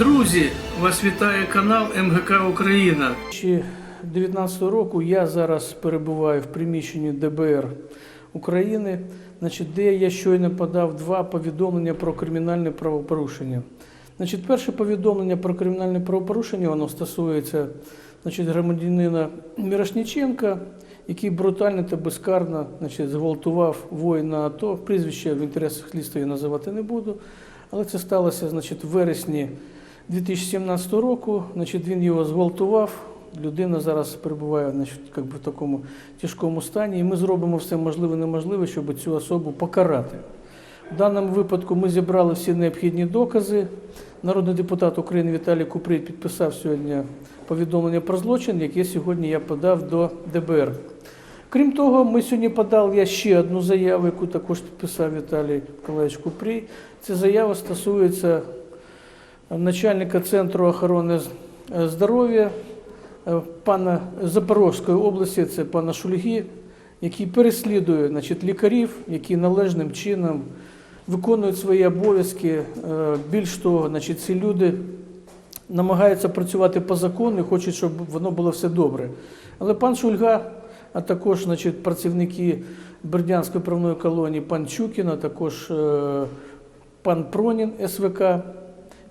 Друзі, вас вітає канал МГК Україна. 2019 року я зараз перебуваю в приміщенні ДБР України, значить, де я щойно подав два повідомлення про кримінальне правопорушення. Значить, перше повідомлення про кримінальне правопорушення воно стосується значить, громадянина Мірошніченка, який брутально та безкарно значить, зґвалтував воїна АТО. Прізвище в інтересах слідства я називати не буду. Але це сталося значить, в вересні 2017 року. Значить, він його зґвалтував. Людина зараз перебуває значить, як би, в такому тяжкому стані, і ми зробимо все можливе неможливе, щоб цю особу покарати. В даному випадку ми зібрали всі необхідні докази. Народний депутат України Віталій Купрій підписав сьогодні повідомлення про злочин, яке сьогодні я подав до ДБР. Крім того, ми сьогодні подав я ще одну заяву, яку також підписав Віталій Миколаївич Купрій. Ця заява стосується начальника Центру охорони здоров'я е, пана Запорізької області, це пана Шульги, який переслідує значить, лікарів, які належним чином виконують свої обов'язки. Е, Більш того, значить, ці люди намагаються працювати по закону і хочуть, щоб воно було все добре. Але пан Шульга, а також значить, працівники Бердянської правної колонії, пан Чукін, а також е, пан Пронін СВК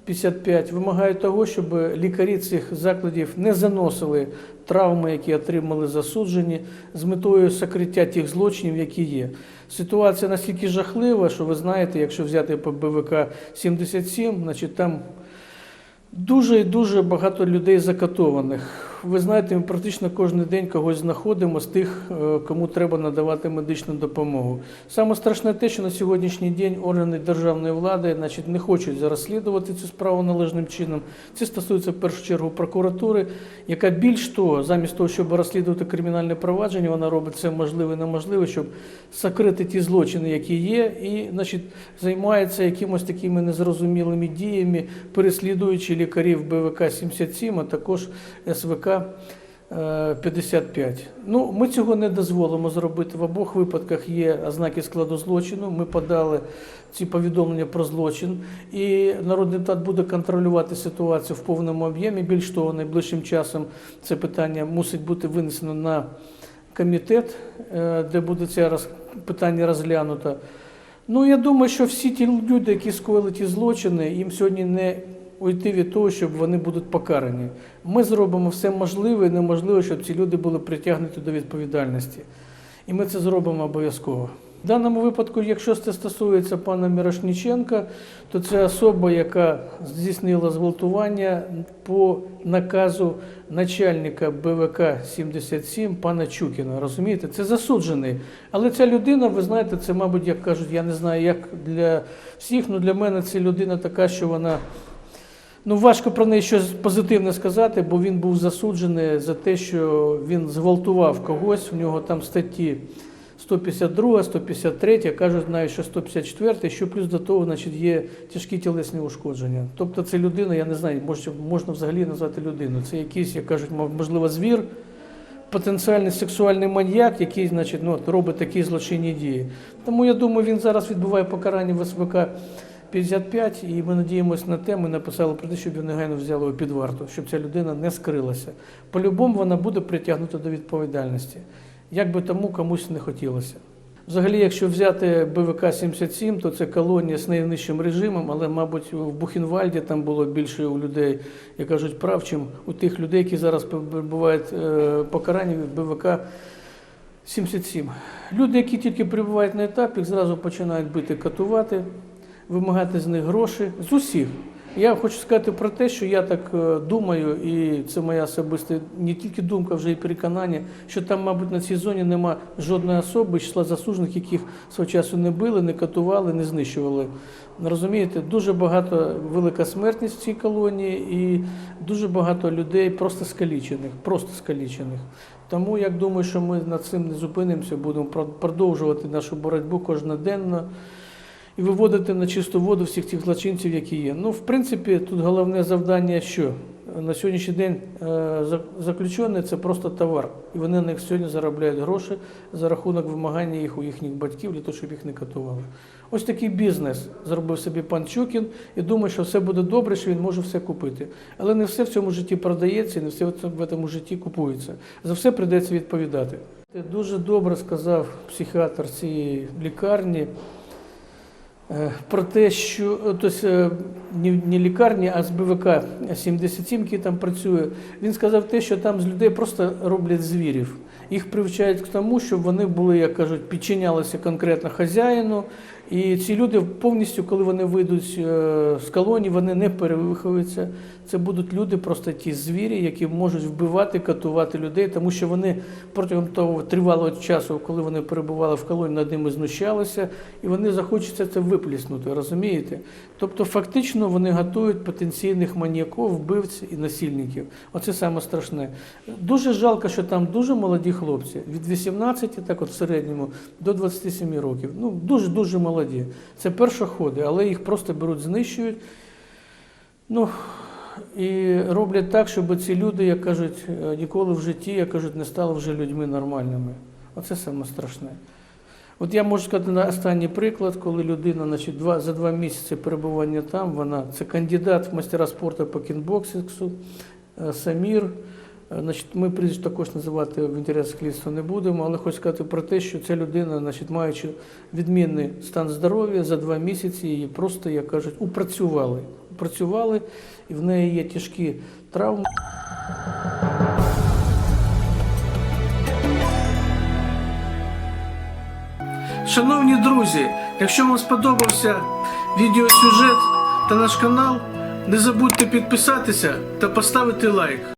55, вимагає того, щоб лікарі цих закладів не заносили травми, які отримали засуджені, з метою сокриття тих злочинів, які є. Ситуація настільки жахлива, що ви знаєте, якщо взяти по БВК 77, значить там Дуже і дуже багато людей закатованих. Ви знаєте, ми практично кожен день когось знаходимо з тих, е, кому треба надавати медичну допомогу. Саме страшне те, що на сьогоднішній день органи державної влади значить, не хочуть розслідувати цю справу належним чином. Це стосується в першу чергу прокуратури, яка більш того, замість того, щоб розслідувати кримінальне провадження, вона робить все можливе і неможливе, щоб закрити ті злочини, які є, і значить, займається якимось такими незрозумілими діями, переслідуючи лікарів БВК 77, а також СВК е, 55. Ну, ми цього не дозволимо зробити. В обох випадках є ознаки складу злочину. Ми подали ці повідомлення про злочин, і народний депутат буде контролювати ситуацію в повному об'ємі. Більш того, найближчим часом це питання мусить бути винесено на комітет, е, де буде це питання розглянуто. Ну, я думаю, що всі ті люди, які скоїли ті злочини, їм сьогодні не уйти від того, щоб вони будуть покарані. Ми зробимо все можливе і неможливе, щоб ці люди були притягнуті до відповідальності. І ми це зробимо обов'язково. В даному випадку, якщо це стосується пана Мірошніченка, то це особа, яка здійснила зґвалтування по наказу начальника БВК 77 пана Чукіна. Розумієте, це засуджений. Але ця людина, ви знаєте, це, мабуть, як кажуть, я не знаю, як для всіх, але для мене це людина така, що вона. Ну, важко про неї щось позитивне сказати, бо він був засуджений за те, що він зґвалтував когось. У нього там статті 152, 153, кажуть навіть, що 154, що плюс до того, значить, є тяжкі тілесні ушкодження. Тобто це людина, я не знаю, може, можна взагалі назвати людину. Це якийсь, як кажуть, можливо, звір, потенціальний сексуальний маньяк, який, значить, ну, робить такі злочинні дії. Тому я думаю, він зараз відбуває покарання в СВК 55, і ми надіємося на те, ми написали про те, щоб його негайно взяли його під варту, щоб ця людина не скрилася. По-любому вона буде притягнута до відповідальності, як би тому комусь не хотілося. Взагалі, якщо взяти БВК 77, то це колонія з найнижчим режимом, але, мабуть, в Бухенвальді там було більше у людей, як кажуть, прав, чим у тих людей, які зараз перебувають е, покарані в БВК 77. Люди, які тільки перебувають на етапі, зразу починають бити, катувати, вимагати з них гроші з усіх. Я хочу сказати про те, що я так е, думаю, і це моя особиста не тільки думка, вже і переконання, що там, мабуть, на цій зоні нема жодної особи, числа засуджених, яких свого часу не били, не катували, не знищували. Розумієте, дуже багато велика смертність в цій колонії і дуже багато людей просто скалічених, просто скалічених. Тому я думаю, що ми над цим не зупинимося, будемо про- продовжувати нашу боротьбу кожноденно і виводити на чисту воду всіх тих злочинців, які є. Ну, в принципі, тут головне завдання, що на сьогоднішній день е, заключені це просто товар. І вони на них сьогодні заробляють гроші за рахунок вимагання їх у їхніх батьків для того, щоб їх не катували. Ось такий бізнес зробив собі пан Чукін і думає, що все буде добре, що він може все купити. Але не все в цьому житті продається, не все в цьому житті купується. За все прийдеться відповідати. Дуже добре сказав психіатр цієї лікарні. Е, Про те, що тобто, не лікарні, а з БВК 77, який там працює, він сказав те, що там з людей просто роблять звірів. Їх привчають к тому, щоб вони були, як кажуть, підчинялися конкретно хазяїну. І ці люди повністю, коли вони вийдуть е, з колонії, вони не перевиховуються. Це будуть люди, просто ті звірі, які можуть вбивати, катувати людей, тому що вони протягом того тривалого часу, коли вони перебували в колонії, над ними знущалися, і вони захочуться це випліснути, розумієте? Тобто, фактично, вони готують потенційних маніяків, вбивць і насильників. Оце саме страшне. Дуже жалко, що там дуже молоді хлопці від 18, так от в середньому, до 27 років. Ну, дуже дуже молоді. Це першоходи, але їх просто беруть, знищують. Ну, і роблять так, щоб ці люди, як кажуть, е, ніколи в житті, як кажуть, не стали вже людьми нормальними. Оце саме страшне. От я можу сказати на останній приклад, коли людина значить, два, за два місяці перебування там, вона це кандидат в мастера спорту по кінбоксингу, е, Самір. Е, Значить, ми прізвище також називати в інтересах слідства не будемо, але хочу сказати про те, що ця людина, значить, маючи відмінний стан здоров'я, за два місяці її просто, як кажуть, упрацювали. Упрацювали, і в неї є тяжкі травми. Шановні друзі, якщо вам сподобався відеосюжет та наш канал, не забудьте підписатися та поставити лайк.